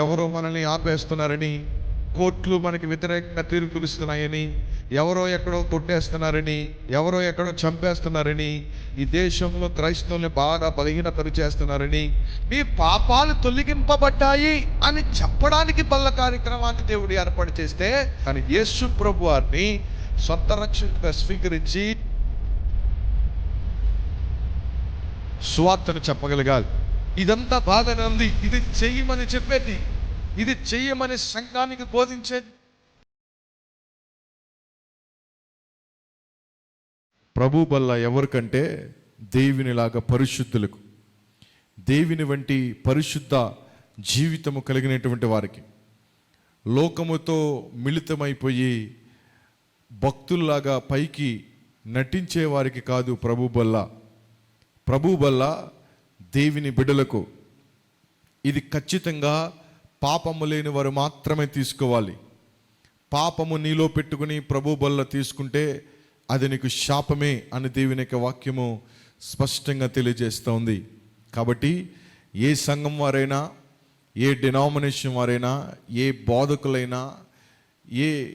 ఎవరో మనల్ని ఆపేస్తున్నారని కోర్టులు మనకి వ్యతిరేకంగా తీర్పులు ఇస్తున్నాయని ఎవరో ఎక్కడో కొట్టేస్తున్నారని ఎవరో ఎక్కడో చంపేస్తున్నారని ఈ దేశంలో క్రైస్తవుల్ని బాగా బలహీనతలు చేస్తున్నారని మీ పాపాలు తొలగింపబడ్డాయి అని చెప్పడానికి బల్ల కార్యక్రమాన్ని దేవుడు ఏర్పాటు చేస్తే కానీ యేసు ప్రభు వారిని సొంత రక్షణగా స్వీకరించి సువార్తను చెప్పగలగాలి. ఇదంతా బాగానే ఉంది ఇది చెయ్యమని చెప్పేది. ఇది చెయ్యమని సంఘానికి బోధించేది. ప్రభు బల్ల ఎవరికంటే దేవునిలాగా పరిశుద్ధులకు దేవుని వంటి పరిశుద్ధ జీవితము కలిగినటువంటి వారికి లోకముతో మిళితమైపోయి భక్తుల్లాగా పైకి నటించే వారికి కాదు ప్రభు బల్ల ప్రభు బల్ల దేవుని బిడలకు ఇది ఖచ్చితంగా పాపము లేని వారు మాత్రమే తీసుకోవాలి. పాపము నీలో పెట్టుకుని ప్రభు బల్ల తీసుకుంటే అది నీకు శాపమే అని దేవుని యొక్క వాక్యము స్పష్టంగా తెలియజేస్తోంది కాబట్టి ఏ సంఘం వారైనా ఏ డినామినేషన్ వారైనా ఏ బోధకులైనా ఏ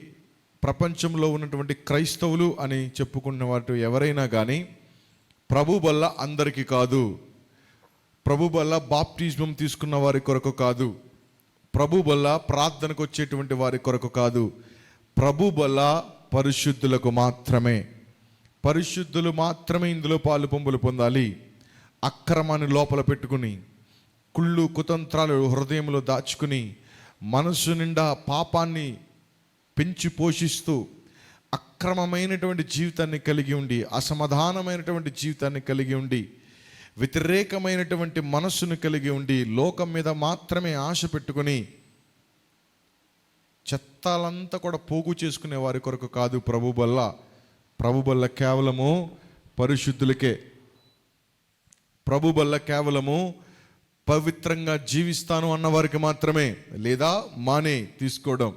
ప్రపంచంలో ఉన్నటువంటి క్రైస్తవులు అని చెప్పుకున్న వాటి ఎవరైనా కానీ ప్రభు బల్ల అందరికీ కాదు. ప్రభు వల్ల బాప్టిజం తీసుకున్న వారి కొరకు కాదు. ప్రభు వల్ల ప్రార్థనకు వచ్చేటువంటి వారి కొరకు కాదు. ప్రభు వల్ల పరిశుద్ధులకు మాత్రమే. పరిశుద్ధులు మాత్రమే ఇందులో పాలు పొంగులు పొందాలి. అక్రమాన్ని లోపల పెట్టుకుని కుళ్ళు కుతంత్రాలు హృదయంలో దాచుకుని మనసు నిండా పాపాన్ని పెంచి పోషిస్తూ అక్రమమైనటువంటి జీవితాన్ని కలిగి ఉండి అసమాధానమైనటువంటి జీవితాన్ని కలిగి ఉండి వ్యతిరేకమైనటువంటి మనస్సును కలిగి ఉండి లోకం మీద మాత్రమే ఆశ పెట్టుకొని చెత్తాలంతా కూడా పోగు చేసుకునే వారి కొరకు కాదు ప్రభు బల్ల. ప్రభు బల్ల కేవలము పరిశుద్ధులకే. ప్రభు బల్ల కేవలము పవిత్రంగా జీవిస్తాను అన్న వారికి మాత్రమే. లేదా మానే తీసుకోవడం.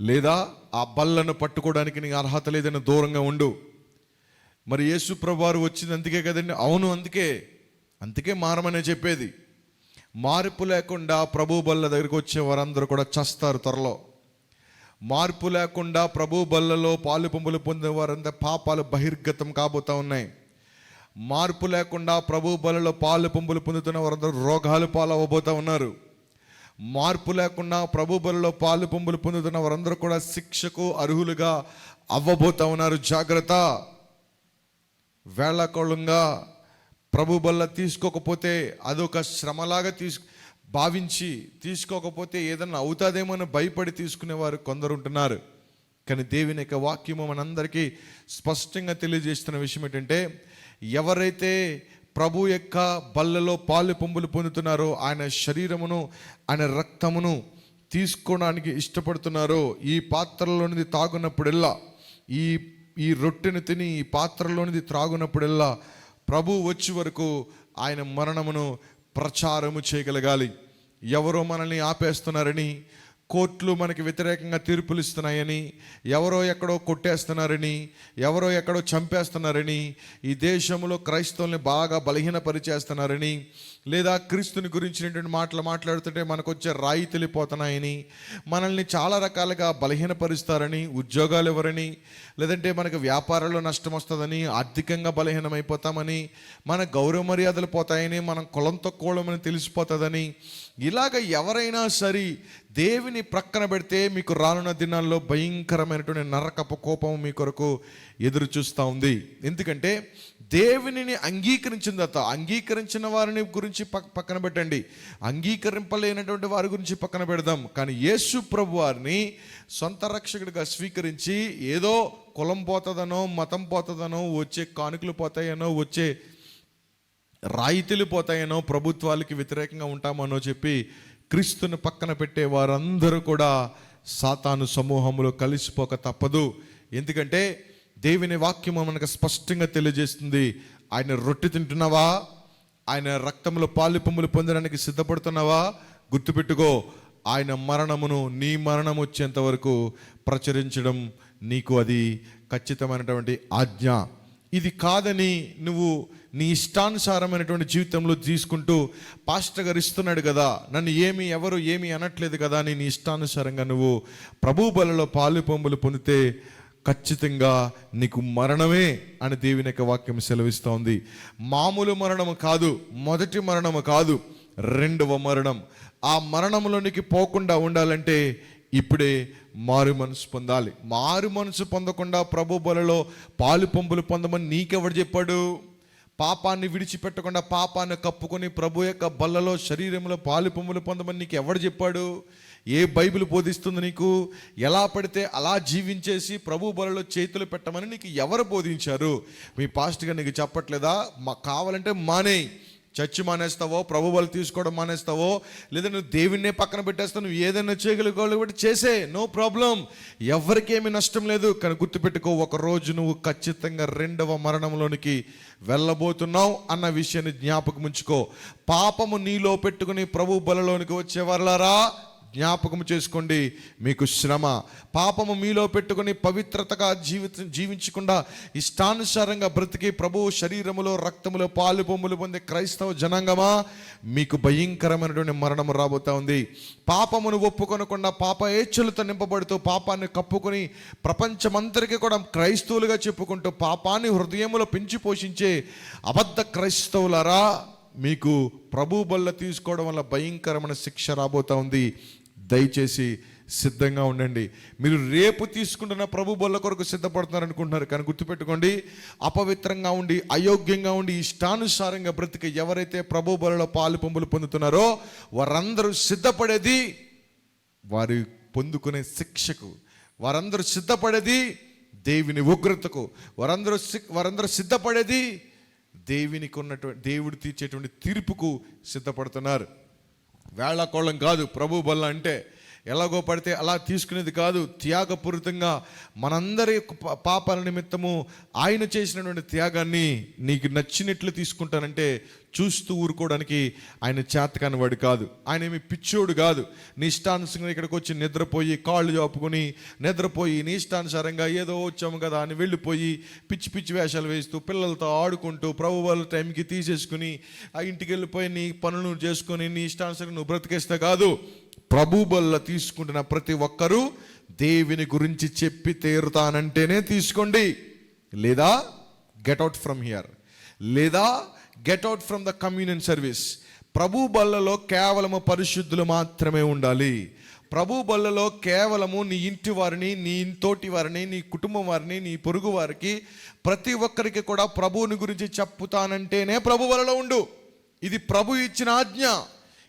లేదా ఆ బల్లను పట్టుకోవడానికి నీకు అర్హత లేదని దూరంగా ఉండు. మరి యేసు ప్రభువారు వచ్చింది అందుకే కదండి? అవును అందుకే. అందుకే మారమనే చెప్పేది. మార్పు లేకుండా ప్రభు బల్ల దగ్గరికి వచ్చే వారందరూ కూడా చస్తారు త్వరలో. మార్పు లేకుండా ప్రభు బల్లలో పాలు పొంపులు పొందిన వారంతా పాపాలు బహిర్గతం కాబోతా ఉన్నాయి. మార్పు లేకుండా ప్రభు బలలో పాలు పొంపులు పొందుతున్న వారందరూ రోగాలు పాలవబోతూ ఉన్నారు. మార్పు లేకుండా ప్రభు బలలో పాలు పొంపులు పొందుతున్న వారందరూ కూడా శిక్షకు అర్హులుగా అవ్వబోతూ ఉన్నారు. జాగ్రత్త! వేళకోళంగా ప్రభు బల్ల తీసుకోకపోతే అదొక శ్రమలాగా తీసు భావించి తీసుకోకపోతే ఏదన్నా అవుతాదేమో అని భయపడి తీసుకునేవారు కొందరు ఉంటున్నారు. కానీ దేవుని యొక్క వాక్యము మనందరికీ స్పష్టంగా తెలియజేస్తున్న విషయం ఏంటంటే ఎవరైతే ప్రభు యొక్క బల్లలో పాలు పొంగులు పొందుతున్నారో ఆయన శరీరమును ఆయన రక్తమును తీసుకోవడానికి ఇష్టపడుతున్నారో ఈ పాత్రలోనిది తాగునప్పుడెల్లా ఈ ఈ రొట్టెను తిని ఈ పాత్రలోనిది త్రాగునప్పుడెల్లా ప్రభు వచ్చి వరకు ఆయన మరణమును ప్రచారము చేయగలగాలి. ఎవరో మనల్ని ఆపేస్తున్నారని కోర్టులు మనకి వ్యతిరేకంగా తీర్పులు ఇస్తున్నాయని ఎవరో ఎక్కడో కొట్టేస్తున్నారని ఎవరో ఎక్కడో చంపేస్తున్నారని ఈ దేశంలో క్రైస్తవుల్ని బాగా బలహీనపరిచేస్తున్నారని లేదా క్రీస్తుని గురించినటువంటి మాటలు మాట్లాడుతుంటే మనకు వచ్చే రాయి తెలిపోతున్నాయని మనల్ని చాలా రకాలుగా బలహీనపరుస్తారని ఉద్యోగాలు ఇవ్వరని లేదంటే మనకు వ్యాపారంలో నష్టం వస్తుందని ఆర్థికంగా బలహీనమైపోతామని మన గౌరవ మర్యాదలు పోతాయని మనం కులంతో తక్కువమని తెలిసిపోతుందని ఇలాగ ఎవరైనా సరే దేవిని ప్రక్కన పెడితే మీకు రానున్న దినాల్లో భయంకరమైనటువంటి నరకపు కోపం మీ కొరకు ఎదురు చూస్తూ ఉంది. ఎందుకంటే దేవునిని అంగీకరించిన తర్వాత అంగీకరించిన వారిని గురించి పక్- పక్కన పెట్టండి. అంగీకరింపలేనటువంటి వారి గురించి పక్కన పెడదాం. కానీ యేసు ప్రభు వారిని సొంత రక్షకుడిగా స్వీకరించి ఏదో కులం పోతుందనో మతం పోతుందనో వచ్చే కానుకలు పోతాయనో వచ్చే రాయితీలు పోతాయనో ప్రభుత్వాలకి వ్యతిరేకంగా ఉంటామనో చెప్పి క్రీస్తుని పక్కన పెట్టే వారందరూ కూడా సాతాను సమూహంలో కలిసిపోక తప్పదు. ఎందుకంటే దేవుని వాక్యము మనకు స్పష్టంగా తెలియజేస్తుంది. ఆయన రొట్టె తింటున్నావా? ఆయన రక్తంలో పాలు పొమ్ములు పొందడానికి సిద్ధపడుతున్నావా? గుర్తుపెట్టుకో ఆయన మరణమును నీ మరణం వచ్చేంత వరకు ప్రచురించడం నీకు అది ఖచ్చితమైనటువంటి ఆజ్ఞ. ఇది కాదని నువ్వు నీ ఇష్టానుసారమైనటువంటి జీవితంలో తీసుకుంటూ పాస్టర్ గారు ఇస్తున్నాడు కదా నన్ను ఏమి ఎవరు ఏమి అనట్లేదు కదా అని నీ ఇష్టానుసారంగా నువ్వు ప్రభు బలలో పాలు పొంబులు పొందితే ఖచ్చితంగా నీకు మరణమే అని దేవుని యొక్క వాక్యం సెలవిస్తోంది మామూలు మరణము కాదు మొదటి మరణము కాదు రెండవ మరణం. ఆ మరణంలోనికి పోకుండా ఉండాలంటే ఇప్పుడే మారు మనసు పొందాలి. మారు మనసు పొందకుండా ప్రభు బలలో పాలు పంపులు పొందమని నీకెవడు చెప్పాడు? పాపాన్ని విడిచిపెట్టకుండా పాపాన్ని కప్పుకొని ప్రభు యొక్క బల్లలో శరీరంలో పాలు పొమ్ములు పొందమని నీకు ఎవడు చెప్పాడు? ఏ బైబిల్ బోధిస్తుంది నీకు? ఎలా పడితే అలా జీవించేసి ప్రభు బలలో చేతులు పెట్టమని నీకు ఎవరు బోధించారు? మీ పాస్ట్గా నీకు చెప్పట్లేదా? మా కావాలంటే మానేయి. చర్చి మానేస్తావో ప్రభు బలు తీసుకోవడం మానేస్తావో లేదా నువ్వు దేవుణ్ణే పక్కన పెట్టేస్తావు నువ్వు ఏదైనా చేయగలిగోళ్ళు బట్టి చేసే నో ప్రాబ్లం ఎవరికేమీ నష్టం లేదు. కానీ గుర్తుపెట్టుకో ఒక రోజు నువ్వు ఖచ్చితంగా రెండవ మరణంలోనికి వెళ్ళబోతున్నావు అన్న విషయాన్ని జ్ఞాపకం ఉంచుకో. పాపము నీలో పెట్టుకుని ప్రభు బలలోనికి వచ్చేవారులారా జ్ఞాపకం చేసుకోండి. మీకు శ్రమ. పాపము మీలో పెట్టుకుని పవిత్రతగా జీవిత జీవించకుండా ఇష్టానుసారంగా బ్రతికి ప్రభు శరీరములో రక్తములో పాలు బొమ్మలు పొందే క్రైస్తవ జనాంగమా? మీకు భయంకరమైనటువంటి మరణము రాబోతా ఉంది. పాపమును ఒప్పుకొనకుండా పాప ఏచ్చులతో నింపబడుతూ పాపాన్ని కప్పుకొని ప్రపంచమంతరికి కూడా క్రైస్తవులుగా చెప్పుకుంటూ పాపాన్ని హృదయములో పెంచి పోషించే అబద్ధ క్రైస్తవులరా మీకు ప్రభు బల్ల తీసుకోవడం వల్ల భయంకరమైన శిక్ష రాబోతా ఉంది. దయచేసి సిద్ధంగా ఉండండి. మీరు రేపు తీసుకుంటున్న ప్రభు బొల్ల కొరకు సిద్ధపడుతున్నారు అనుకుంటున్నారు. కానీ గుర్తుపెట్టుకోండి అపవిత్రంగా ఉండి అయోగ్యంగా ఉండి ఇష్టానుసారంగా బ్రతికి ఎవరైతే ప్రభు బలలో పాలు పొంపులు పొందుతున్నారో వారందరూ సిద్ధపడేది వారి పొందుకునే శిక్షకు. వారందరూ సిద్ధపడేది దేవుని ఉగ్రతకు. వారందరూ సి- వారందరూ సిద్ధపడేది దేవునికి ఉన్నటువంటి దేవుడు తీర్చేటువంటి తీర్పుకు సిద్ధపడుతున్నారు. వేళాకోళం కాదు ప్రభు బల్ల అంటే ఎలాగో పడితే అలా తీసుకునేది కాదు. త్యాగపూరితంగా మనందరి యొక్క పాపాల నిమిత్తము ఆయన చేసినటువంటి త్యాగాన్ని నీకు నచ్చినట్లు తీసుకుంటానంటే చూస్తూ ఊరుకోవడానికి ఆయన చేతకాని వాడు కాదు. ఆయన ఏమి పిచ్చోడు కాదు. నీ ఇష్టానుసారంగా ఇక్కడికి వచ్చి నిద్రపోయి కాళ్ళు చాపుకొని నిద్రపోయి నీ ఇష్టానుసారంగా ఏదో వచ్చాము కదా అని వెళ్ళిపోయి పిచ్చి పిచ్చి వేషాలు వేస్తూ పిల్లలతో ఆడుకుంటూ ప్రభు వాళ్ళ టైంకి తీసేసుకుని ఆ ఇంటికి వెళ్ళిపోయి నీ పనులు చేసుకొని నీ ఇష్టానుసారంగా నువ్వు బ్రతికేస్తే కాదు. ప్రభు బల్ల తీసుకుంటున్న ప్రతి ఒక్కరూ దేవుని గురించి చెప్పి తీరుతానంటేనే తీసుకోండి. లేదా గెట్ అవుట్ ఫ్రమ్ హియర్ లేదా get out from the communion service ప్రభు బల్లలో కేవలము పరిశుద్ధులు మాత్రమే ఉండాలి. ప్రభు బల్లలో కేవలము నీ ఇంటి వారిని నీ ఇంతోటి వారిని నీ కుటుంబం వారిని నీ పొరుగు వారికి ప్రతి ఒక్కరికి కూడా ప్రభువుని గురించి చెప్పుతానంటేనే ప్రభు బలలో ఉండు. ఇది ప్రభు ఇచ్చిన ఆజ్ఞ.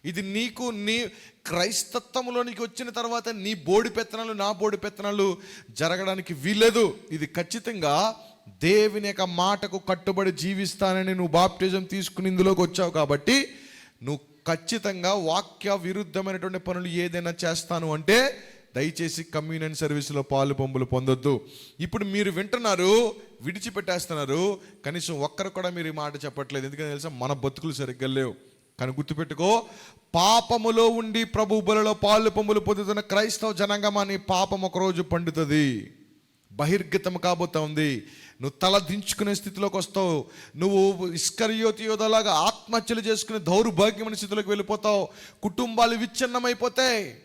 ఇది నీకు నీ క్రైస్తత్వంలోనికి వచ్చిన తర్వాత నీ బోడి పెత్తనాలు నా బోడి పెత్తనాలు జరగడానికి వీలదు ఇది ఖచ్చితంగా దేవుని యొక్క మాటకు కట్టుబడి జీవిస్తానని నువ్వు బాప్టిజం తీసుకుని ఇందులోకి వచ్చావు కాబట్టి నువ్వు ఖచ్చితంగా వాక్య విరుద్ధమైనటువంటి పనులు ఏదైనా చేస్తాను అంటే దయచేసి కమ్యూనియన్ సర్వీస్లో పాలు పంపులు పొందొద్దు. ఇప్పుడు మీరు వింటున్నారు విడిచిపెట్టేస్తున్నారు కనీసం ఒక్కరు కూడా మీరు ఈ మాట చెప్పట్లేదు. ఎందుకంటే తెలుసా? మన బతుకులు సరిగ్గా లేవు. కానీ గుర్తుపెట్టుకో పాపములో ఉండి ప్రభు బలలో పాలు పొమ్ములు పొందుతున్న క్రైస్తవ జనాంగమాని పాపం ఒకరోజు పండుతుంది. బహిర్గతం కాబోతా ఉంది. నువ్వు తల దించుకునే స్థితిలోకి వస్తావు. నువ్వు ఇస్కరియోతి యోధలాగా ఆత్మహత్యలు చేసుకునే దౌర్భాగ్యమైన స్థితిలోకి వెళ్ళిపోతావు. కుటుంబాలు విచ్ఛిన్నమైపోతాయి.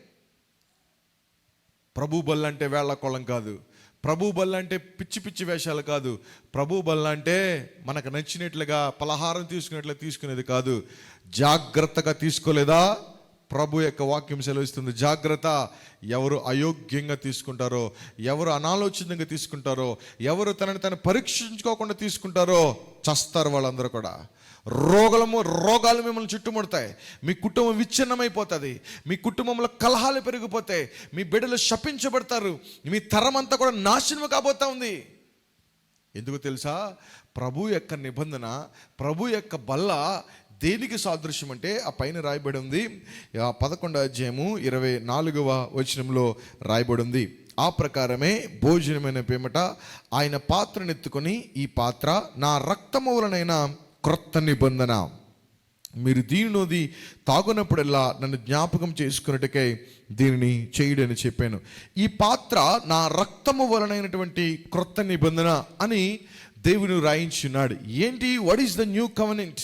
ప్రభు బల్ అంటే వేళ్ళకొళ్ళం కాదు. ప్రభు బల్ల అంటే పిచ్చి పిచ్చి వేషాలు కాదు. ప్రభు బల్ల అంటే మనకు నచ్చినట్లుగా పలహారం తీసుకున్నట్లు తీసుకునేది కాదు. జాగ్రత్తగా తీసుకోలేదా? ప్రభు యొక్క వాక్యం సెలవిస్తుంది. జాగ్రత్త. ఎవరు అయోగ్యంగా తీసుకుంటారో ఎవరు అనాలోచితంగా తీసుకుంటారో ఎవరు తనని తను పరీక్షించుకోకుండా తీసుకుంటారో చస్తారు వాళ్ళందరూ కూడా. రోగలము రోగాలు మిమ్మల్ని చుట్టుముడతాయి. మీ కుటుంబం విచ్ఛిన్నమైపోతుంది. మీ కుటుంబంలో కలహాలు పెరిగిపోతాయి. మీ బిడ్డలు శపించబడతారు. మీ తరం అంతా కూడా నాశనం కాబోతా ఉంది. ఎందుకు తెలుసా? ప్రభు యొక్క నిబంధన ప్రభు యొక్క బల్ల దేనికి సాదృశ్యం అంటే ఆ పైన రాయబడి ఉంది. ఆ పదకొండవ అధ్యాయము ఇరవై నాలుగవ వచనంలో రాయబడి ఉంది. ఆ ప్రకారమే భోజనమైన పేమట ఆయన పాత్రనెత్తుకొని ఈ పాత్ర నా రక్తము క్రొత్త నిబంధన. మీరు దీనిలోది తాగునప్పుడల్లా నన్ను జ్ఞాపకం చేసుకున్నట్టుకై దీనిని చేయుడని చెప్పాను. ఈ పాత్ర నా రక్తము వలనైనటువంటి క్రొత్త నిబంధన అని దేవుని రాయించున్నాడు. ఏంటి? What is the new covenant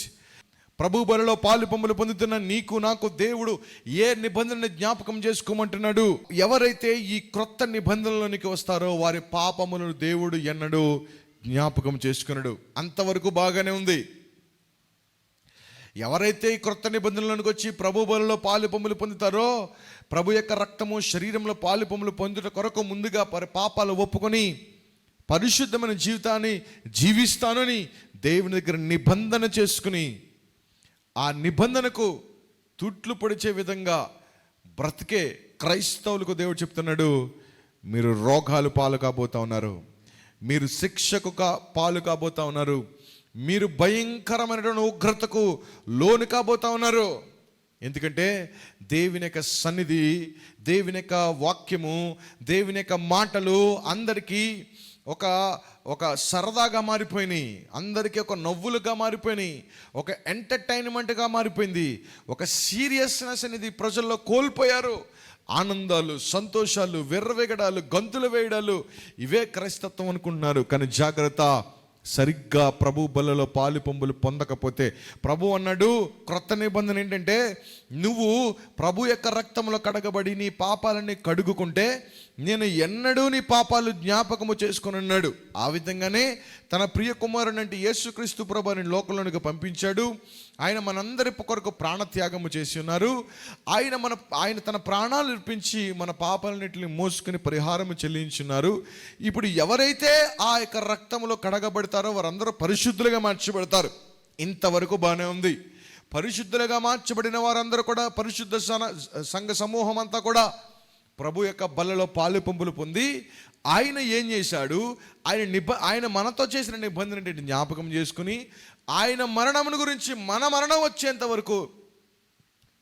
ప్రభు బలిలో పాలు పొమ్ములు పొందుతున్న నీకు నాకు దేవుడు ఏ నిబంధనని జ్ఞాపకం చేసుకోమంటున్నాడు? ఎవరైతే ఈ క్రొత్త నిబంధనలోనికి వస్తారో వారి పాపములను దేవుడు ఎన్నడూ జ్ఞాపకం చేసుకున్నాడు. అంతవరకు బాగానే ఉంది. ఎవరైతే ఈ క్రొత్త నిబంధనలోనికి వచ్చి ప్రభు బలలో పాలు పొమ్ములు పొందుతారో ప్రభు యొక్క రక్తము శరీరంలో పాలు పొమ్ములు పొందుట కొరకు ముందుగా పరి పాపాలు ఒప్పుకొని పరిశుద్ధమైన జీవితాన్ని జీవిస్తానని దేవుని దగ్గర నిబంధన చేసుకుని ఆ నిబంధనకు తుట్లు పొడిచే విధంగా బ్రతికే క్రైస్తవులకు దేవుడు చెప్తున్నాడు మీరు రోగాలు పాలు కాబోతా ఉన్నారు మీరు శిక్షకు కా పాలు కాబోతా ఉన్నారు మీరు భయంకరమైన ఉగ్రతకు లోను కాబోతా ఉన్నారు. ఎందుకంటే దేవుని యొక్క సన్నిధి దేవుని యొక్క వాక్యము దేవుని యొక్క మాటలు అందరికీ ఒక ఒక సరదాగా మారిపోయినాయి. అందరికీ ఒక నవ్వులుగా మారిపోయినాయి. ఒక ఎంటర్టైన్మెంట్గా మారిపోయింది. ఒక సీరియస్నెస్ అనేది ప్రజల్లో కోల్పోయారు. ఆనందాలు సంతోషాలు వెర్రవెగడాలు గంతులు వేయడాలు ఇవే క్రైస్తత్వం అనుకుంటున్నారు. కానీ జాగ్రత్త సరిగ్గా ప్రభు బలలో పాలు పొంబులు పొందకపోతే ప్రభు అన్నాడు క్రొత్త నిబంధన ఏంటంటే నువ్వు ప్రభు యొక్క రక్తంలో కడగబడి నీ పాపాలని కడుగుకుంటే నేను ఎన్నడూ నీ పాపాలు జ్ఞాపకము చేసుకుని ఉన్నాడు ఆ విధంగానే తన ప్రియ కుమారుని అంటే యేసుక్రీస్తు ప్రభుని లోకంలోనికి పంపించాడు. ఆయన మనందరి కొరకు ప్రాణత్యాగము చేసి ఉన్నారు. ఆయన మన ఆయన తన ప్రాణాలు నిర్పించి మన పాపాలన్నింటిని మోసుకుని పరిహారము చెల్లించున్నారు ఇప్పుడు ఎవరైతే ఆ యొక్క రక్తంలో కడగబడతారో వారందరూ పరిశుద్ధులుగా మార్చబడతారు. ఇంతవరకు బాగానే ఉంది. పరిశుద్ధులుగా మార్చబడిన వారందరూ కూడా పరిశుద్ధ సంఘ సమూహం అంతా కూడా ప్రభు యొక్క బల్లలో పాలు పంపులు పొంది ఆయన ఏం చేశాడు? ఆయన నిబ ఆయన మనతో చేసిన నిబంధన జ్ఞాపకం చేసుకుని ఆయన మరణమును గురించి మన మరణం వచ్చేంత వరకు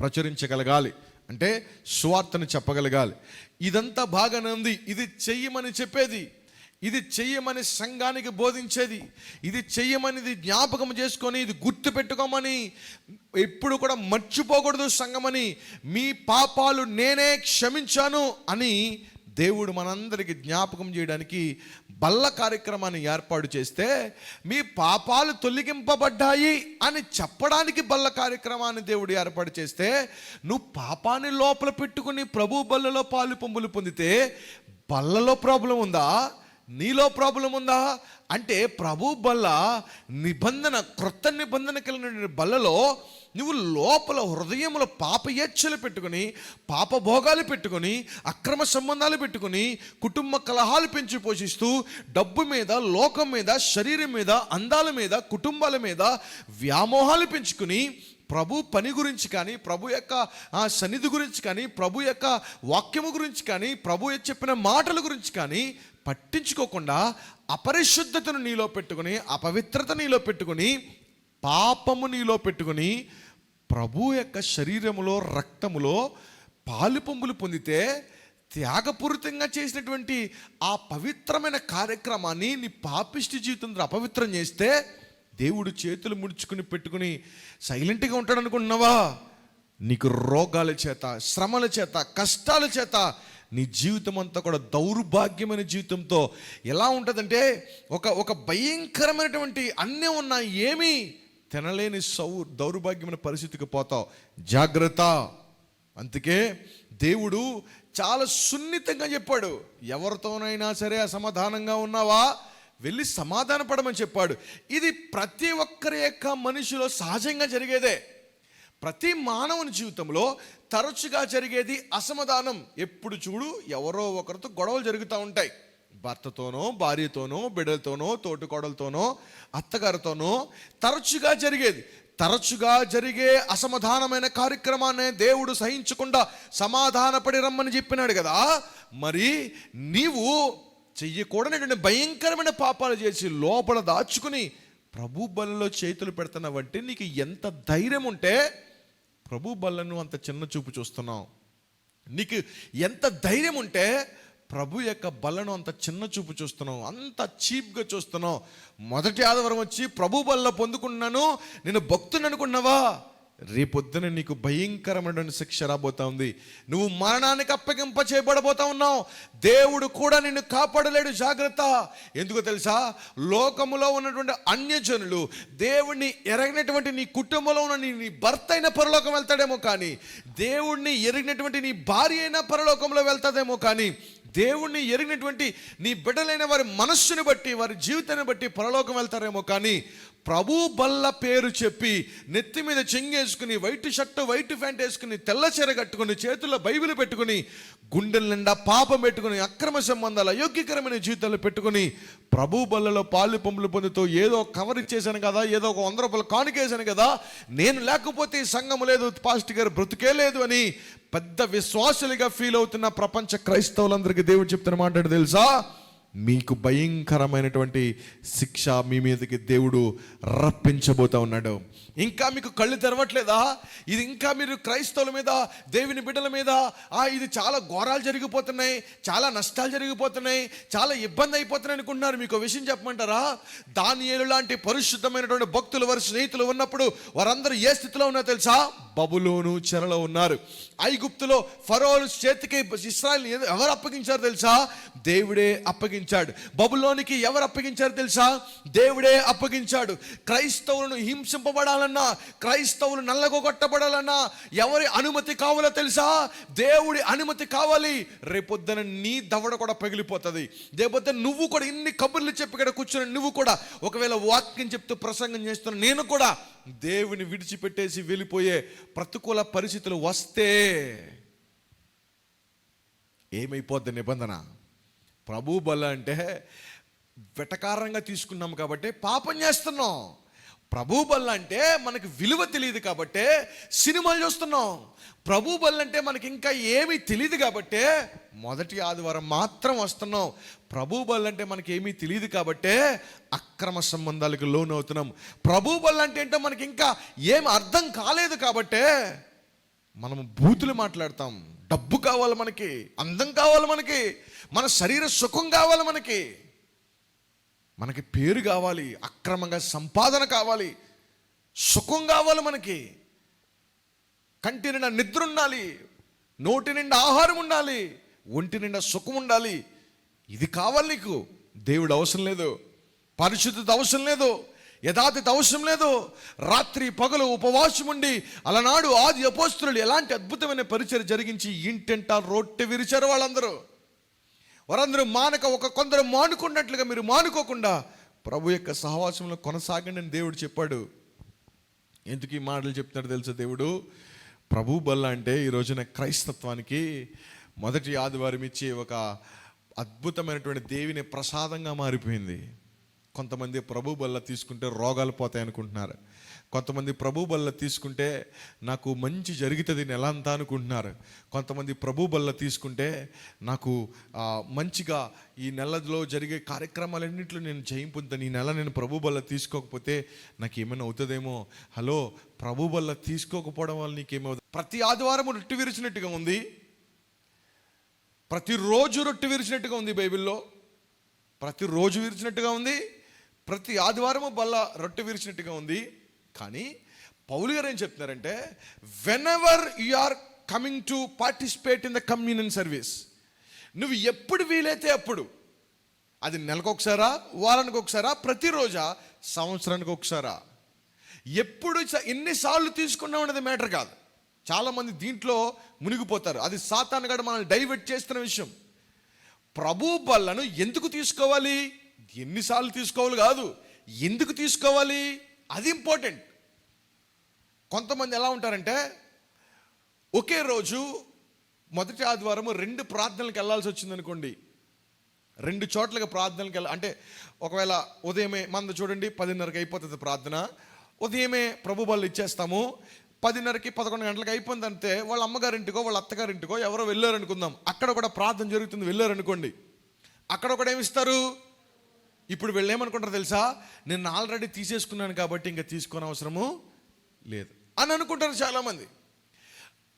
ప్రచురించగలగాలి. అంటే స్వార్థను చెప్పగలగాలి. ఇదంతా బాగానే ఉంది. ఇది చెయ్యమని చెప్పేది. ఇది చెయ్యమని సంఘానికి బోధించేది. ఇది చెయ్యమని జ్ఞాపకం చేసుకొని ఇది గుర్తు పెట్టుకోమని ఎప్పుడు కూడా మర్చిపోకూడదు సంఘమని మీ పాపాలు నేనే క్షమించాను అని దేవుడు మనందరికి జ్ఞాపకం చేయడానికి బల్ల కార్యక్రమాన్ని ఏర్పాటు చేస్తే మీ పాపాలు తొలగింపబడ్డాయి అని చెప్పడానికి బల్ల కార్యక్రమాన్ని దేవుడు ఏర్పాటు చేస్తే నువ్వు పాపాన్ని లోపల పెట్టుకుని ప్రభు బల్లలో పాలు పొంగులు పొందితే బల్లలో ప్రాబ్లం ఉందా? నీలో ప్రాబ్లం ఉందా? అంటే ప్రభు బల్ల నిబంధన క్రొత్త నిబంధన కలిగిన బల్లలో నువ్వు లోపల హృదయంలో పాప ఏచ్ఛలు పాపభోగాలు పెట్టుకుని పెట్టుకొని అక్రమ సంబంధాలు పెట్టుకుని కుటుంబ కలహాలు పెంచి పోషిస్తూ డబ్బు మీద లోకం మీద శరీరం మీద అందాల మీద కుటుంబాల మీద వ్యామోహాలు పెంచుకుని ప్రభు పని గురించి కానీ ప్రభు యొక్క సన్నిధి గురించి కానీ ప్రభు యొక్క వాక్యము గురించి కానీ ప్రభు చెప్పిన మాటల గురించి కానీ పట్టించుకోకుండా అపరిశుద్ధతను నీలో పెట్టుకుని అపవిత్రత నీలో పెట్టుకుని పాపము నీలో పెట్టుకుని ప్రభు యొక్క శరీరములో రక్తములో పాలు పొంగులు పొందితే త్యాగపూరితంగా చేసినటువంటి ఆ పవిత్రమైన కార్యక్రమాన్ని నీ పాపిష్టి జీవితంలో అపవిత్రం చేస్తే దేవుడు చేతులు ముడుచుకుని పెట్టుకుని సైలెంట్గా ఉంటాడు అనుకుంటున్నావా నీకు రోగాల చేత శ్రమల చేత కష్టాల చేత నీ జీవితం అంతా కూడా దౌర్భాగ్యమైన జీవితంతో ఎలా ఉంటుందంటే ఒక ఒక భయంకరమైనటువంటి అన్నీ ఉన్నాయి ఏమీ తినలేని సౌ దౌర్భాగ్యమైన పరిస్థితికి పోతావు. జాగ్రత్త. అందుకే దేవుడు చాలా సున్నితంగా చెప్పాడు. ఎవరితోనైనా సరే అసమాధానంగా ఉన్నావా? వెళ్ళి సమాధాన పడమని చెప్పాడు. ఇది ప్రతి ఒక్కరి యొక్క మనిషిలో సహజంగా జరిగేదే. ప్రతి మానవుని జీవితంలో తరచుగా జరిగేది అసమాధానం. ఎప్పుడు చూడు ఎవరో ఒకరితో గొడవలు జరుగుతూ ఉంటాయి. భర్తతోనో భార్యతోనో బిడ్డలతోనో తోటికోడలతోనో అత్తగారితోనో తరచుగా జరిగేది. తరచుగా జరిగే అసమాధానమైన కార్యక్రమాన్ని దేవుడు సహించకుండా సమాధానపడి రమ్మని చెప్పినాడు కదా. మరి నీవు చెయ్యకూడనటువంటి భయంకరమైన పాపాలు చేసి లోపల దాచుకుని ప్రభు బలలో చేతులు పెడుతున్నావంటే నీకు ఎంత ధైర్యం ఉంటే ప్రభు బలను అంత చిన్న చూపు చూస్తున్నావు. నీకు ఎంత ధైర్యం ఉంటే ప్రభు యొక్క బలను అంత చిన్న చూపు చూస్తున్నావు అంత చీప్గా చూస్తున్నావు. మొదటి ఆదివారం వచ్చి ప్రభు బల్ల పొందుకున్నాను నేను భక్తుని అనుకున్నావా? రేపొద్దున నీకు భయంకరమైనటువంటి శిక్ష రాబోతా ఉంది. నువ్వు మరణానికి అప్పగింప చేయబడబోతా ఉన్నావు. దేవుడు కూడా నిన్ను కాపాడలేడు జాగ్రత్త. ఎందుకో తెలుసా? లోకములో ఉన్నటువంటి అన్యజనులు దేవుణ్ణి ఎరగినటువంటి నీ కుటుంబంలో ఉన్న నీ నీ భర్త అయిన పరలోకం వెళ్తాడేమో కానీ దేవుణ్ణి ఎరిగినటువంటి నీ భార్య అయినా పరలోకంలో వెళ్తాదేమో కానీ దేవుణ్ణి ఎరిగినటువంటి నీ బిడ్డలైన వారి మనస్సుని బట్టి వారి జీవితాన్ని బట్టి పరలోకం వెళ్తారేమో కానీ ప్రభు బల్ల పేరు చెప్పి నెత్తి మీద చెంగేసుకుని వైట్ షర్టు వైట్ ప్యాంట్ వేసుకుని తెల్ల చీర కట్టుకుని చేతుల్లో బైబిల్ పెట్టుకుని గుండెల నిండా పాపం పెట్టుకుని అక్రమ సంబంధాలు అయోగ్యకరమైన జీవితాలు పెట్టుకుని ప్రభు బల్లలో పాలు పంపులు పొందుతూ ఏదో కవర్ ఇచ్చేసాను కదా ఏదో ఒక వంద రూపాయలు కానుకేసాను కదా నేను లేకపోతే ఈ సంఘం లేదు పాస్ట్ గారు బ్రతుకే లేదు అని పెద్ద విశ్వాసులుగా ఫీల్ అవుతున్న ప్రపంచ క్రైస్తవులందరికీ దేవుడు చెప్తున్న మాట తెలుసా? మీకు భయంకరమైనటువంటి శిక్ష మీ మీదకి దేవుడు రప్పించబోతా ఉన్నాడు. ఇంకా మీకు కళ్ళు తెరవట్లేదా? ఇది ఇంకా మీరు క్రైస్తవుల మీద దేవుని బిడ్డల మీద ఆ ఇది చాలా ఘోరాలు జరిగిపోతున్నాయి చాలా నష్టాలు జరిగిపోతున్నాయి చాలా ఇబ్బంది అయిపోతున్నాయి అనుకుంటున్నారు. మీకు ఒక విషయం చెప్పమంటారా? దానియేలు లాంటి పరిశుద్ధమైనటువంటి భక్తులు వారి స్నేహితులు ఉన్నప్పుడు వారందరూ ఏ స్థితిలో ఉన్నారో తెలుసా? బబులోను చెరలో ఉన్నారు. ఐగుప్తులో ఫరోలు చేతికి ఇస్రాయల్ ఎవరు అప్పగించారు తెలుసా? దేవుడే అప్పగించాడు. బబులోనికి ఎవరు అప్పగించారు తెలుసా? దేవుడే అప్పగించాడు. క్రైస్తవులను హింసింపబడాలన్నా క్రైస్తవులు నల్లగొట్టబడాలన్నా ఎవరి అనుమతి కావాలో తెలుసా? దేవుడి అనుమతి కావాలి. రేపొద్దున నీ దవడ కూడా పగిలిపోతుంది. రేపొద్దున నువ్వు కూడా ఇన్ని కబుర్లు చెప్పి ఇక్కడ కూర్చుని నువ్వు కూడా ఒకవేళ వాక్యం చెప్తూ ప్రసంగం చేస్తున్న నేను కూడా దేవుని విడిచిపెట్టేసి వెళ్ళిపోయే ప్రతికూల పరిస్థితులు వస్తే ఏమైపోద్ది నిబంధన? ప్రభు బల అంటే వెటకారంగా తీసుకున్నాం కాబట్టి పాపం చేస్తున్నాం. ప్రభు బల్ల అంటే మనకు విలువ తెలియదు కాబట్టే సినిమాలు చూస్తున్నాం. ప్రభు బల్ల అంటే మనకి ఇంకా ఏమీ తెలియదు కాబట్టే మొదటి ఆదివారం మాత్రం వస్తున్నాం. ప్రభు బల్ల అంటే మనకి ఏమీ తెలియదు కాబట్టే అక్రమ సంబంధాలకు లోన్ అవుతున్నాం ప్రభు బల్ల అంటే ఏంటో మనకి ఇంకా ఏం అర్థం కాలేదు కాబట్టే మనం బూతులు మాట్లాడతాం. డబ్బు కావాలి మనకి అందం కావాలి మనకి మన శరీర సుఖం కావాలి మనకి. మనకి పేరు కావాలి అక్రమంగా సంపాదన కావాలి సుఖం కావాలి మనకి. కంటి నిండా నిద్ర ఉండాలి నోటి నిండా ఆహారం ఉండాలి ఒంటి నిండా సుఖం ఉండాలి. ఇది కావాలి నీకు. దేవుడు అవసరం లేదు. పరిశుద్ధత అవసరం లేదు. యథాతథ అవసరం లేదు. రాత్రి పగలు ఉపవాసం ఉండి అలనాడు ఆది అపోస్తులు ఎలాంటి అద్భుతమైన పరిచయం జరిగించి ఇంటింట రొట్టె విరిచారు వాళ్ళందరూ. వారందరూ మానక ఒక కొందరు మానుకున్నట్లుగా మీరు మానుకోకుండా ప్రభు యొక్క సహవాసంలో కొనసాగండి అని దేవుడు చెప్పాడు. ఎందుకు ఈ మాటలు చెప్తున్నాడు తెలుసా దేవుడు? ప్రభు బల్ల అంటే ఈ రోజున క్రైస్తత్వానికి మొదటి ఆదివారం ఇచ్చే ఒక అద్భుతమైనటువంటి దేవిని ప్రసాదంగా మారిపోయింది. కొంతమంది ప్రభు బల్ల తీసుకుంటే రోగాలు పోతాయి అనుకుంటున్నారు కొంతమంది ప్రభు బల్ల తీసుకుంటే నాకు మంచి జరుగుతుంది నెల అంతా అనుకుంటున్నారు. కొంతమంది ప్రభు బల్ల తీసుకుంటే నాకు మంచిగా ఈ నెలలో జరిగే కార్యక్రమాలన్నింటిలో నేను జయం పొందుతాను ఈ నెల నేను ప్రభు బల్ల తీసుకోకపోతే నాకు ఏమైనా అవుతుందేమో? హలో ప్రభు బల్ల తీసుకోకపోవడం వల్ల నీకేమవుతుంది? ప్రతి ఆదివారం రొట్టి విరిచినట్టుగా ఉంది. ప్రతిరోజు రొట్టె విరిచినట్టుగా ఉంది బైబిల్లో. ప్రతిరోజు విరిచినట్టుగా ఉంది. ప్రతి ఆదివారము బల్ల రొట్టె విరిచినట్టుగా ఉంది. కానీ పౌలు గారు ఏం చెప్తున్నారంటే whenever you are coming to participate in the communion service నువ్వు ఎప్పుడు వీలైతే అప్పుడు అది నెలకు ఒకసారా వారానికి ఒకసారా ప్రతిరోజా సంవత్సరానికి ఒకసారా ఎప్పుడు ఎన్నిసార్లు తీసుకున్నాం అనేది మ్యాటర్ కాదు. చాలామంది దీంట్లో మునిగిపోతారు. అది సాతానుగాడు మనల్ని డైవర్ట్ చేస్తున్న విషయం. ప్రభు బల్లను ఎందుకు తీసుకోవాలి? ఎన్నిసార్లు తీసుకోవాలి కాదు. ఎందుకు తీసుకోవాలి? అది ఇంపార్టెంట్. కొంతమంది ఎలా ఉంటారంటే ఒకే రోజు మొదటి ఆదివారం రెండు ప్రార్థనలకు వెళ్ళాల్సి వచ్చింది అనుకోండి రెండు చోట్లకి ప్రార్థనలకు వెళ్ళ అంటే ఒకవేళ ఉదయమే మంద చూడండి పదిన్నరకి అయిపోతుంది ప్రార్థన. ఉదయమే ప్రభు బళ్ళు ఇచ్చేస్తాము. పదిన్నరకి పదకొండు గంటలకు అయిపోయింది అంతే వాళ్ళ అమ్మగారింటికో వాళ్ళ అత్తగారింటికో ఎవరో వెళ్ళారనుకుందాం. అక్కడ కూడా ప్రార్థన జరుగుతుంది వెళ్ళారనుకోండి. అక్కడ కూడా ఏమిస్తారు? ఇప్పుడు వీళ్ళు ఏమనుకుంటారు తెలుసా? నేను ఆల్రెడీ తీసేసుకున్నాను కాబట్టి ఇంకా తీసుకోని అవసరము లేదు అని అనుకుంటారు చాలామంది.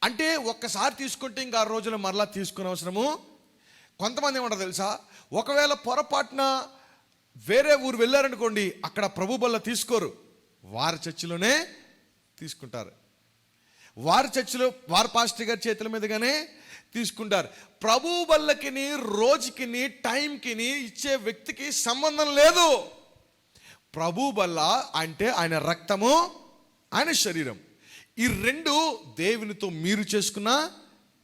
అంటే ఒక్కసారి తీసుకుంటే ఇంకా ఆ రోజులు మరలా తీసుకునే అవసరము కొంతమంది ఏమంటారు తెలుసా? ఒకవేళ పొరపాటున వేరే ఊరు వెళ్ళారనుకోండి అక్కడ ప్రభు బల్ల తీసుకోరు. వారి చర్చిలోనే తీసుకుంటారు. వారి చర్చిలో వారి పాస్టర్ గారి చేతుల మీదుగానే తీసుకుంటారు. ప్రభు వల్లకిని రోజుకిని టైంకిని ఇచ్చే వ్యక్తికి సంబంధం లేదు. ప్రభు వల్ల అంటే ఆయన రక్తము ఆయన శరీరం. ఈ రెండు దేవునితో మీరు చేసుకున్న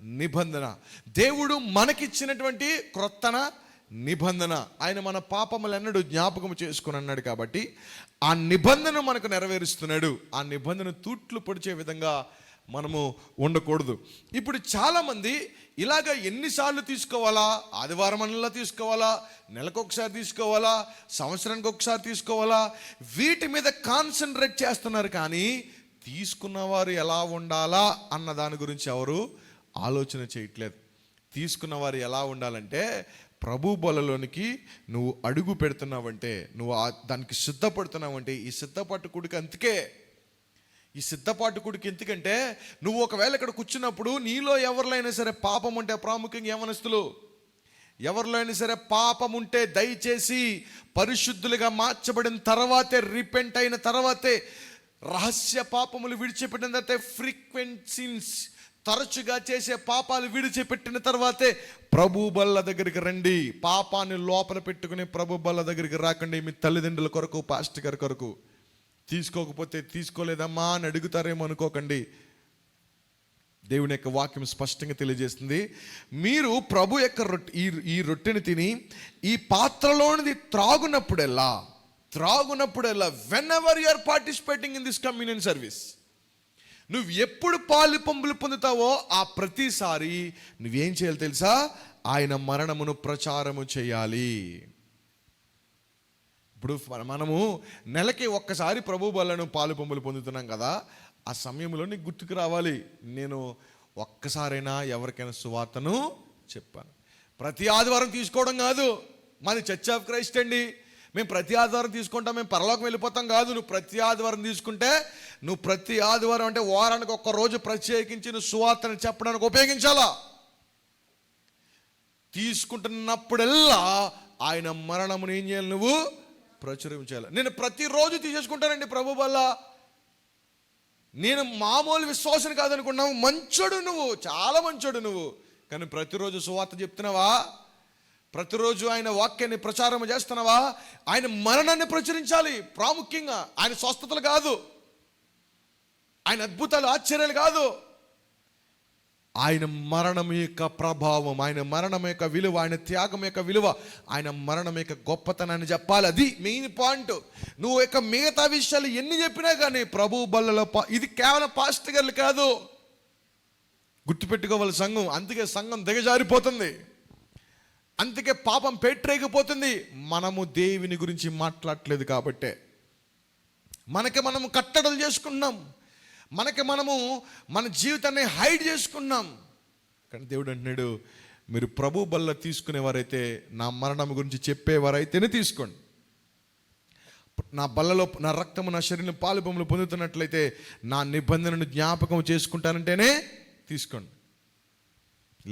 నిబంధన. దేవుడు మనకిచ్చినటువంటి క్రొత్తన నిబంధన. ఆయన మన పాపములన్నడు జ్ఞాపకం చేసుకుని అన్నాడు కాబట్టి ఆ నిబంధన మనకు నెరవేరుస్తున్నాడు. ఆ నిబంధన తూట్లు పొడిచే విధంగా మనము ఉండకూడదు. ఇప్పుడు చాలామంది ఇలాగ ఎన్నిసార్లు తీసుకోవాలా? ఆదివారం అన్నలా తీసుకోవాలా? నెలకు ఒకసారి తీసుకోవాలా? సంవత్సరానికి ఒకసారి తీసుకోవాలా? వీటి మీద కాన్సన్ట్రేట్ చేస్తున్నారు కానీ తీసుకున్నవారు ఎలా ఉండాలా అన్న దాని గురించి ఎవరు ఆలోచన చేయట్లేదు. తీసుకున్నవారు ఎలా ఉండాలంటే ప్రభు బలలోనికి నువ్వు అడుగు పెడుతున్నావంటే నువ్వు దానికి సిద్ధపడుతున్నావంటే ఈ సిద్ధపట్టుకుడికి అందుకే ఈ సిద్ధపాటు కొడుకు ఎందుకంటే నువ్వు ఒకవేళ ఇక్కడ కూర్చున్నప్పుడు నీలో ఎవరిలో అయినా సరే పాపం ఉంటే ప్రాముఖ్యంగా యవనస్తులు. ఎవరిలో అయినా సరే పాపం ఉంటే దయచేసి పరిశుద్ధులుగా మార్చబడిన తర్వాతే రిపెంట్ అయిన తర్వాతే రహస్య పాపములు విడిచిపెట్టిన తర్వాత ఫ్రీక్వెంట్ సిన్స్ తరచుగా చేసే పాపాలు విడిచిపెట్టిన తర్వాతే ప్రభు బల్ల దగ్గరికి రండి. పాపాన్ని లోపల పెట్టుకుని ప్రభు బల్ల దగ్గరికి రాకండి మీ తల్లిదండ్రుల కొరకు పాస్ట్ గారి కొరకు. తీసుకోకపోతే తీసుకోలేదమ్మా అని అడుగుతారేమో అనుకోకండి. దేవుని యొక్క వాక్యం స్పష్టంగా తెలియజేస్తుంది. మీరు ప్రభు యొక్క రొట్టె ఈ ఈ రొట్టెని తిని ఈ పాత్రలోనిది త్రాగునప్పుడెల్లా త్రాగునప్పుడెల్లా whenever you are participating in this communion service నువ్వు ఎప్పుడు పాలు పంపులు పొందుతావో ఆ ప్రతిసారి నువ్వేం చేయాలి తెలుసా? ఆయన మరణమును ప్రచారము చేయాలి. ఇప్పుడు మనము నెలకి ఒక్కసారి ప్రభు బలను పాలు పంపులు పొందుతున్నాం కదా ఆ సమయంలో నీకు గుర్తుకు రావాలి. నేను ఒక్కసారైనా ఎవరికైనా సువార్తను చెప్పాను. ప్రతి ఆదివారం తీసుకోవడం కాదు మాది చర్చ్ ఆఫ్ క్రైస్ట్ అండి. మేము ప్రతి ఆదివారం తీసుకుంటాం మేము పరలోకం వెళ్ళిపోతాం కాదు. నువ్వు ప్రతి ఆదివారం తీసుకుంటే నువ్వు ప్రతి ఆదివారం అంటే వారానికి ఒక్క రోజు ప్రత్యేకించి నువ్వు సువార్తను చెప్పడానికి ఉపయోగించాలా? తీసుకుంటున్నప్పుడల్లా ఆయన మరణమును ఏం చేయాలి నువ్వు? ప్రచురించాలి. నేను ప్రతిరోజు తీసేసుకుంటానండి ప్రభు వల్ల. నేను మామూలు విశ్వాసం కాదనుకున్నావు మంచోడు నువ్వు చాలా మంచోడు నువ్వు. కానీ ప్రతిరోజు సువార్త చెప్తున్నావా? ప్రతిరోజు ఆయన వాక్యాన్ని ప్రచారం చేస్తున్నావా? ఆయన మరణాన్ని ప్రచురించాలి ప్రాముఖ్యంగా. ఆయన స్వస్థతలు కాదు. ఆయన అద్భుతాలు ఆశ్చర్యాలు కాదు. ఆయన మరణం యొక్క ప్రభావం ఆయన మరణం యొక్క విలువ ఆయన త్యాగం యొక్క విలువ ఆయన మరణం యొక్క గొప్పతనాన్ని చెప్పాలి. అది మెయిన్ పాయింట్ నువ్వు యొక్క మిగతా విషయాలు ఎన్ని చెప్పినా కానీ ప్రభు బల్లలో పా- ఇది కేవలం పాస్టర్ గారు కాదు. గుర్తుపెట్టుకోవాలి సంఘం. అందుకే సంఘం దిగజారిపోతుంది. అందుకే పాపం పెట్టరేగిపోతుంది మనము దేవుని గురించి మాట్లాడట్లేదు కాబట్టే. మనకి మనం కట్టడలు చేసుకున్నాం మనకి మనము మన జీవితాన్ని హైడ్ చేసుకున్నాం. కానీ దేవుడు అంటున్నాడు మీరు ప్రభు బల్ల తీసుకునేవారైతే నా మరణం గురించి చెప్పేవారైతేనే తీసుకోండి. నా బల్లలో నా రక్తము నా శరీరం పాలు బొమ్మలు పొందుతున్నట్లయితే నా నిబంధనను జ్ఞాపకం చేసుకుంటానంటేనే తీసుకోండి.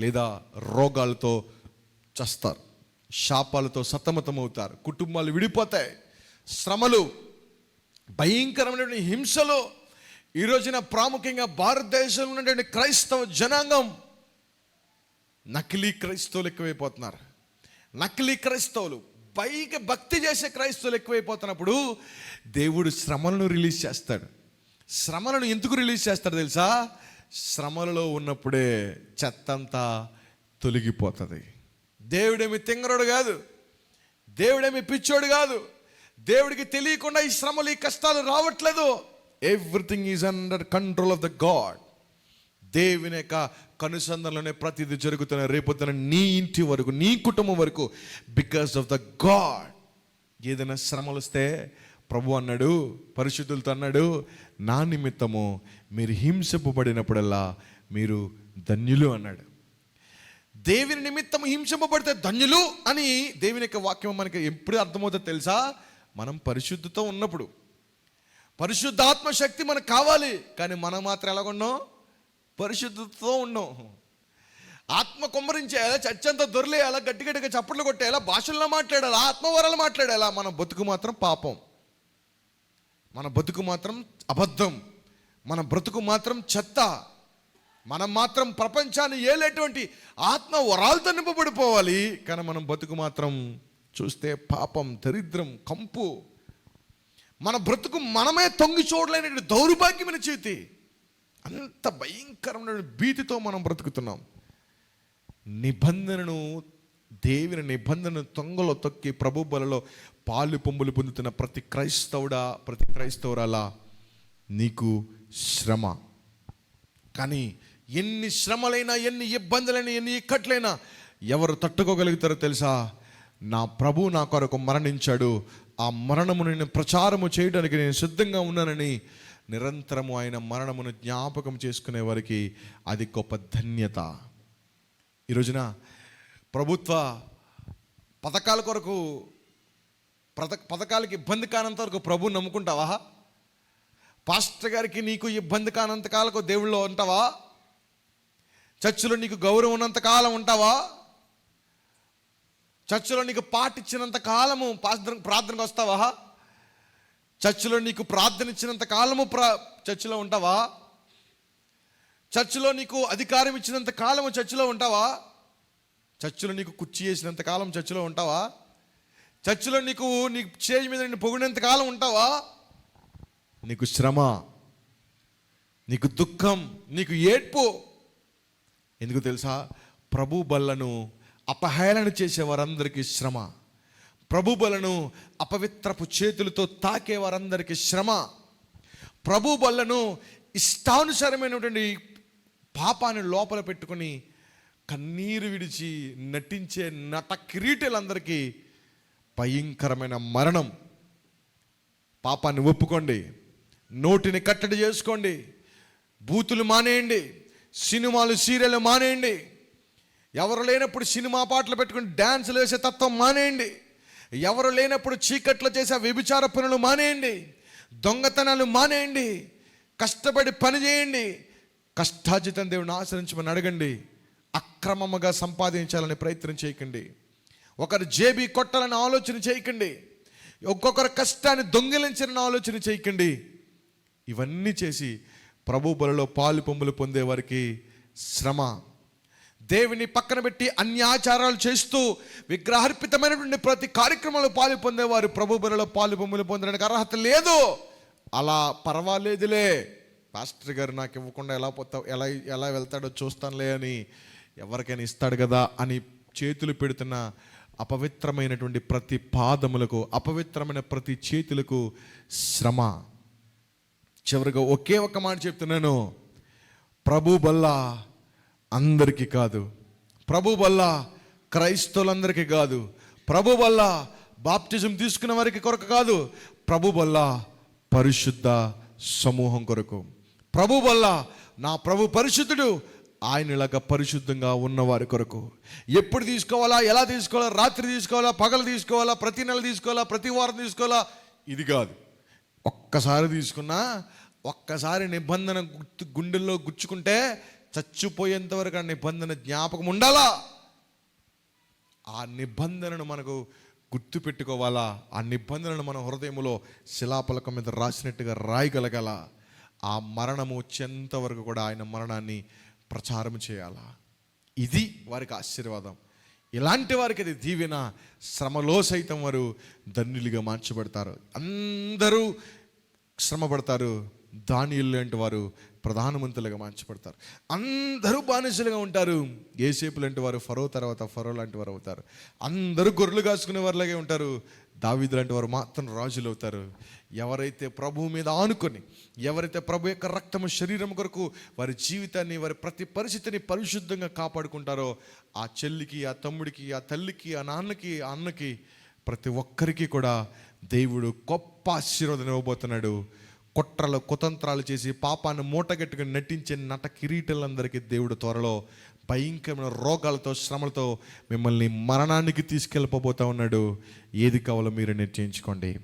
లేదా రోగాలతో చస్తారు శాపాలతో సతమతమవుతారు కుటుంబాలు విడిపోతాయి శ్రమలు భయంకరమైనటువంటి హింసలు ఈ రోజున ప్రాముఖ్యంగా భారతదేశంలో ఉన్నటువంటి క్రైస్తవ జనాంగం నకిలీ క్రైస్తవులు ఎక్కువైపోతున్నారు. నకిలీ క్రైస్తవులు పైకి భక్తి చేసే క్రైస్తవులు ఎక్కువైపోతున్నప్పుడు దేవుడు శ్రమలను రిలీజ్ చేస్తాడు. శ్రమలను ఎందుకు రిలీజ్ చేస్తాడు తెలుసా? శ్రమలలో ఉన్నప్పుడే చెత్తంతా తొలగిపోతుంది. దేవుడేమి తింగరుడు కాదు దేవుడేమి పిచ్చోడు కాదు దేవుడికి తెలియకుండా ఈ శ్రమలు ఈ కష్టాలు రావట్లేదు. Everything is under control of the God దేవుని యొక్క కనుసంధంలోనే ప్రతిదీ జరుగుతున్న రేపొద్దున నీ ఇంటి వరకు నీ కుటుంబం వరకు బికాస్ ఆఫ్ ద గాడ్ ఏదైనా శ్రమలు వస్తే ప్రభు అన్నాడు పరిశుద్ధులతో అన్నాడు నా నిమిత్తము మీరు హింసింపబడినప్పుడల్లా మీరు ధన్యులు అన్నాడు. దేవుని నిమిత్తం హింసింపబడితే ధన్యులు అని దేవుని యొక్క వాక్యం మనకి ఎప్పుడు అర్థమవుతుందో తెలుసా? మనం పరిశుద్ధితో ఉన్నప్పుడు. పరిశుద్ధాత్మ శక్తి మనకు కావాలి. కానీ మనం మాత్రం ఎలాగున్నాం పరిశుద్ధతో ఉన్నాం. ఆత్మ కుమ్మరించేయాలా చచ్చంతా దొరలేయాలా గట్టి గట్టిగా చప్పట్లు కొట్టేయాలా భాషల్లో మాట్లాడాలా ఆత్మవరాలు మాట్లాడాలా మన బతుకు మాత్రం పాపం. మన బతుకు మాత్రం అబద్ధం. మన బ్రతుకు మాత్రం చెత్త. మనం మాత్రం ప్రపంచాన్ని ఏలేటువంటి ఆత్మ వరాలతో నింపబడిపోవాలి. కానీ మనం బతుకు మాత్రం చూస్తే పాపం దరిద్రం కంపు. మన బ్రతుకు మనమే తొంగి చూడలేని దౌర్భాగ్యమైన చేతి. అంత భయంకరమైన భీతితో మనం బ్రతుకుతున్నాం. నిబంధనను దేవుని నిబంధనను తొంగలో తొక్కి ప్రభు బలలో పాలు పొంగులు పొందుతున్న ప్రతి క్రైస్తవుడా ప్రతి క్రైస్తవురాలా నీకు శ్రమ. కానీ ఎన్ని శ్రమలైనా ఎన్ని ఇబ్బందులైనా ఎన్ని ఇక్కట్లైనా ఎవరు తట్టుకోగలుగుతారో తెలుసా? నా ప్రభు నా కొరకు మరణించాడు ఆ మరణమును నేను ప్రచారము చేయడానికి నేను సిద్ధంగా ఉన్నానని నిరంతరము ఆయన మరణమును జ్ఞాపకం చేసుకునే వారికి అది గొప్ప ధన్యత. ఈ రోజున ప్రభుత్వ పథకాల కొరకు పథ పథకాలకి ఇబ్బంది కానంత వరకు ప్రభు నమ్ముకుంటావా? పాస్టర్ గారికి నీకు ఇబ్బంది కానంత కాలకు దేవుళ్ళు ఉంటావా? చర్చిలో నీకు గౌరవం ఉన్నంత కాలం ఉంటావా? చర్చిలో నీకు పాట ఇచ్చినంత కాలము పాస్టర్ ప్రార్థనకు వస్తావా? చర్చిలో నీకు ప్రార్థన ఇచ్చినంత కాలము ప్రా చర్చిలో ఉంటావా? చర్చిలో నీకు అధికారం ఇచ్చినంత కాలము చర్చిలో ఉంటావా? చర్చిలో నీకు కుర్చీ వేసినంత కాలం చర్చిలో ఉంటావా? చర్చిలో నీకు నీ చేయి మీద నిన్ను పొగిడినంత కాలం ఉంటావా? నీకు శ్రమ నీకు దుఃఖం నీకు ఏడ్పు. ఎందుకు తెలుసా? ప్రభు బల్లను అపహేళన చేసే వారందరికీ శ్రమ. ప్రభుబలను అపవిత్రపు చేతులతో తాకే వారందరికీ శ్రమ. ప్రభుబలను ఇష్టానుసారమైనటువంటి పాపాన్ని లోపల పెట్టుకొని కన్నీరు విడిచి నటించే నట కిరీటలందరికీ భయంకరమైన మరణం. పాపాన్ని ఒప్పుకోండి. నోటిని కట్టడి చేసుకోండి. బూతులు మానేయండి. సినిమాలు సీరియల్ మానేయండి. ఎవరు లేనప్పుడు సినిమా పాటలు పెట్టుకుని డ్యాన్సులు వేసే తత్వం మానేయండి. ఎవరు లేనప్పుడు చీకట్లు చేసే వ్యభిచార పనులు మానేయండి. దొంగతనాలు మానేయండి. కష్టపడి పని చేయండి. కష్టాజితం దేవుని ఆశ్రయించమని అడగండి. అక్రమముగా సంపాదించాలని ప్రయత్నం చేయకండి. ఒకరు జేబీ కొట్టాలని ఆలోచన చేయకండి. ఒక్కొక్కరు కష్టాన్ని దొంగిలించిన ఆలోచన చేయకండి. ఇవన్నీ చేసి ప్రభు బలలో పాలు పొమ్ములు పొందే శ్రమ దేవుని పక్కన పెట్టి అన్యాచారాలు చేస్తూ విగ్రహార్పితమైనటువంటి ప్రతి కార్యక్రమంలో పాలు పొందేవారు ప్రభు బలలో పాలు బొమ్మలు పొందడానికి అర్హత లేదు. అలా పర్వాలేదులే. పాస్టర్ గారు నాకు ఇవ్వకుండా ఎలా పోతావు ఎలా ఎలా వెళ్తాడో చూస్తానులే అని ఎవరికైనా ఇస్తాడు కదా అని చేతులు పెడుతున్న అపవిత్రమైనటువంటి ప్రతి పాదములకు అపవిత్రమైన ప్రతి చేతులకు శ్రమ. చివరిగా ఒకే ఒక మాట చెప్తున్నాను. ప్రభు బల్లా అందరికీ కాదు. ప్రభు వల్ల క్రైస్తవులందరికీ కాదు. ప్రభు వల్ల బాప్టిజం తీసుకున్న వారికి కొరకు కాదు. ప్రభు వల్ల పరిశుద్ధ సమూహం కొరకు. ప్రభు వల్ల నా ప్రభు పరిశుద్ధుడు ఆయనలాగా పరిశుద్ధంగా ఉన్నవారి కొరకు. ఎప్పుడు తీసుకోవాలా ఎలా తీసుకోవాలా రాత్రి తీసుకోవాలా పగలు తీసుకోవాలా ప్రతి నెల తీసుకోవాలా ప్రతి వారం తీసుకోవాలా? ఇది కాదు. ఒక్కసారి తీసుకున్నా ఒక్కసారి నిబంధన గుర్తు గుండెల్లో గుచ్చుకుంటే చచ్చిపోయేంతవరకు ఆ నిబంధన జ్ఞాపకం ఉండాలా? ఆ నిబంధనను మనకు గుర్తు పెట్టుకోవాలా ఆ నిబంధనను మన హృదయంలో శిలాపలకం మీద రాసినట్టుగా రాయగలగాల? ఆ మరణము వచ్చేంత వరకు కూడా ఆయన మరణాన్ని ప్రచారం చేయాలా? ఇది వారికి ఆశీర్వాదం. ఇలాంటి వారికి అది దీవెన శ్రమలో సైతం వారు ధన్యులుగా మార్చబడతారు. అందరూ శ్రమపడతారు. దానియులు లాంటి వారు ప్రధానమంత్రులుగా మార్చబడతారు. అందరూ బానిసలుగా ఉంటారు. ఏసేపు లాంటి వారు ఫరో తర్వాత ఫరో లాంటి వారు అవుతారు. అందరూ గొర్రెలు కాసుకునే వారిలాగే ఉంటారు. దావీదు లాంటి వారు మాత్రం రాజులు అవుతారు. ఎవరైతే ప్రభువు మీద ఆనుకొని ఎవరైతే ప్రభు యొక్క రక్తము శరీరం కొరకు వారి జీవితాన్ని వారి ప్రతి పరిస్థితిని పరిశుద్ధంగా కాపాడుకుంటారో ఆ చెల్లికి ఆ తమ్ముడికి ఆ తల్లికి ఆ నాన్నకి ఆ అన్నకి ప్రతి ఒక్కరికి కూడా దేవుడు గొప్ప ఆశీర్వాదం ఇవ్వబోతున్నాడు. కుట్రలు కుతంత్రాలు చేసి పాపాన్ని మూటగట్టుకుని నటించే నట కిరీటలందరికీ దేవుడు త్వరలో భయంకరమైన రోగాలతో శ్రమలతో మిమ్మల్ని మరణానికి తీసుకెళ్ళిపోబోతా ఉన్నాడు. ఏది కావాలో మీరు నిర్ణయించుకోండి.